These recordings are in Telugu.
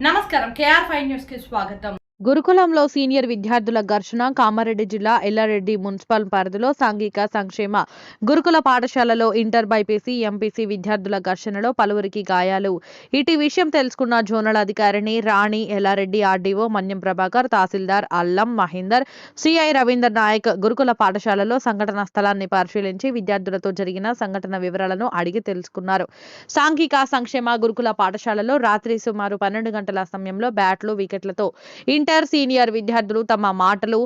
నమస్కారం కేఆర్ ఫైవ్ న్యూస్కి స్వాగతం. గురుకులంలో సీనియర్ విద్యార్థుల ఘర్షణ కామారెడ్డి జిల్లా ఎల్లారెడ్డి మున్సిపల్ పరిధిలో సాంఘిక సంక్షేమ గురుకుల పాఠశాలలో ఇంటర్ బైపీసీ ఎంపీసీ విద్యార్థుల ఘర్షణలో పలువురికి గాయాలు. ఇటీ విషయం తెలుసుకున్న జోనల్ అధికారిని రాణి ఎల్లారెడ్డి ఆర్డీఓ మన్యం ప్రభాకర్ తహసీల్దార్ అల్లం మహేందర్ సిఐ రవీందర్ నాయక్ గురుకుల పాఠశాలలో సంఘటన స్థలాన్ని పరిశీలించి విద్యార్థులతో జరిగిన సంఘటన వివరాలను అడిగి తెలుసుకున్నారు. సాంఘిక సంక్షేమ గురుకుల పాఠశాలలో రాత్రి సుమారు పన్నెండు గంటల సమయంలో బ్యాట్లు వికెట్లతో ఇంటర్ సీనియర్ విద్యార్థులు తమ మాటలు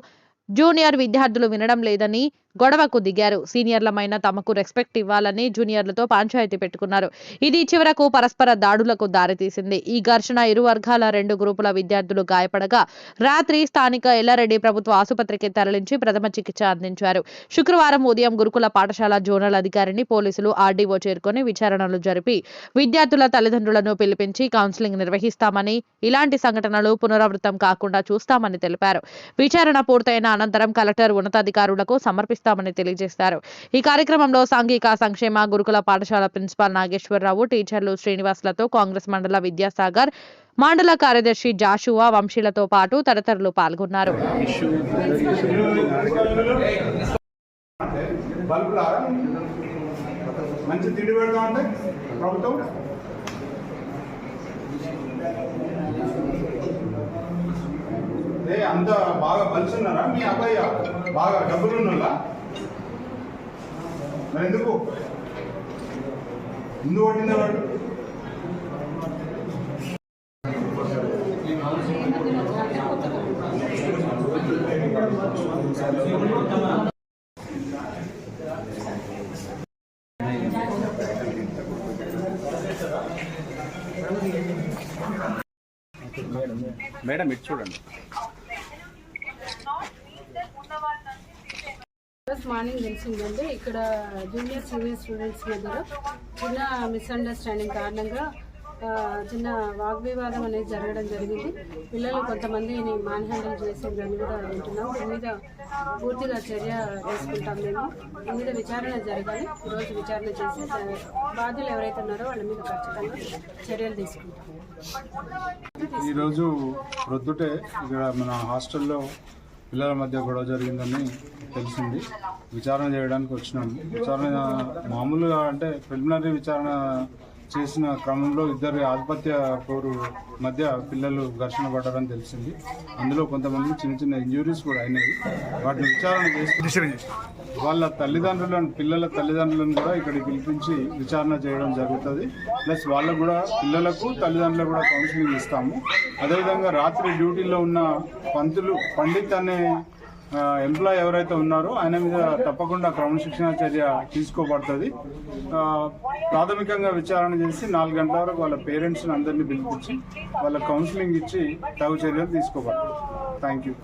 జూనియర్ విద్యార్థులు వినడం లేదని గొడవకు దిగారు. సీనియర్లమైన తమకు రెస్పెక్ట్ ఇవ్వాలని జూనియర్లతో పంచాయతీ పెట్టుకున్నారు. ఇది చివరకు పరస్పర దాడులకు దారితీసింది. ఈ ఘర్షణ ఇరు వర్గాల రెండు గ్రూపుల విద్యార్థులు గాయపడగా రాత్రి స్థానిక ఎల్లారెడ్డి ప్రభుత్వ ఆసుపత్రికి తరలించి ప్రథమ చికిత్స అందించారు. శుక్రవారం ఉదయం గురుకుల పాఠశాల జోనల్ అధికారిని పోలీసులు ఆర్డీఓ చేరుకొని విచారణలు జరిపి విద్యార్థుల తల్లిదండ్రులను పిలిపించి కౌన్సిలింగ్ నిర్వహిస్తామని ఇలాంటి సంఘటనలు పునరావృతం కాకుండా చూస్తామని తెలిపారు. విచారణ పూర్తయిన అనంతరం కలెక్టర్ ఉన్నతాధికారులకు సమర్పిస్తారు. నిర్వహిస్తామని తెలియజేశారు. ఈ కార్యక్రమంలో సాంఘిక సంక్షేమ గురుకుల పాఠశాల ప్రిన్సిపాల్ నాగేశ్వరరావు టీచర్లు శ్రీనివాసులతో కాంగ్రెస్ మండల విద్యాసాగర్ మండల కార్యదర్శి జాషువా వంశీలతో పాటు తదితరులు పాల్గొన్నారు. మంచి తిండి పెడతా ఉంటే ప్రభుత్వం. అంత బాగా బలిసి మీ అబ్బాయి బాగా డబ్బులు ఉన్నోళ్ళా మరి ఎందుకు? ఎందుకు కొట్టింది వాడు? మేడం ఇటు చూడండి. ఈరోజు మార్నింగ్ తెలిసిందండి. ఇక్కడ జూనియర్ సీనియర్ స్టూడెంట్స్ మధ్యలో చిన్న మిస్అండర్స్టాండింగ్ కారణంగా చిన్న వాగ్వివాదం అనేది జరగడం జరిగింది. పిల్లలు కొంతమందిని మాన్ హ్యాండిల్ చేసిందని కూడా వింటున్నాం. దీని మీద పూర్తిగా చర్య తీసుకుంటాం మేము. దీని మీద విచారణ జరగాలి. ఈరోజు విచారణ చేసి బాధ్యులు ఎవరైతే ఉన్నారో వాళ్ళ మీద ఖచ్చితంగా చర్యలు తీసుకుంటాం. ఈరోజు ప్రొద్దుటే ఇక్కడ మన హాస్టల్లో పిల్లల మధ్య గొడవ జరిగిందని తెలిసింది. విచారణ చేయడానికి వచ్చినాం విచారణ మామూలుగా అంటే ప్రిలిమినరీ విచారణ చేసిన క్రమంలో ఇద్దరి ఆధిపత్య పోరు మధ్య పిల్లలు ఘర్షణ పడ్డారని తెలిసింది. అందులో కొంతమంది చిన్న చిన్న ఇంజురీస్ కూడా అయినాయి. వాటిని విచారణ చేసి వాళ్ళ తల్లిదండ్రులను పిల్లల తల్లిదండ్రులను కూడా ఇక్కడికి పిలిపించి విచారణ చేయడం జరుగుతుంది. ప్లస్ వాళ్ళకు కూడా పిల్లలకు తల్లిదండ్రులకు కూడా కౌన్సిలింగ్ ఇస్తాము. అదేవిధంగా రాత్రి డ్యూటీలో ఉన్న పంతులు పండిత్ అనే ఎంప్లాయ్ ఎవరైతే ఉన్నారో ఆయన మీద తప్పకుండా క్రమశిక్షణ చర్య తీసుకోబడుతుంది. ప్రాథమికంగా విచారణ చేసి నాలుగు గంటల వరకు వాళ్ళ పేరెంట్స్ని అందరినీ పిలిపించి వాళ్ళ కౌన్సిలింగ్ ఇచ్చి తగు చర్యలు తీసుకోబడుతుంది థ్యాంక్ యూ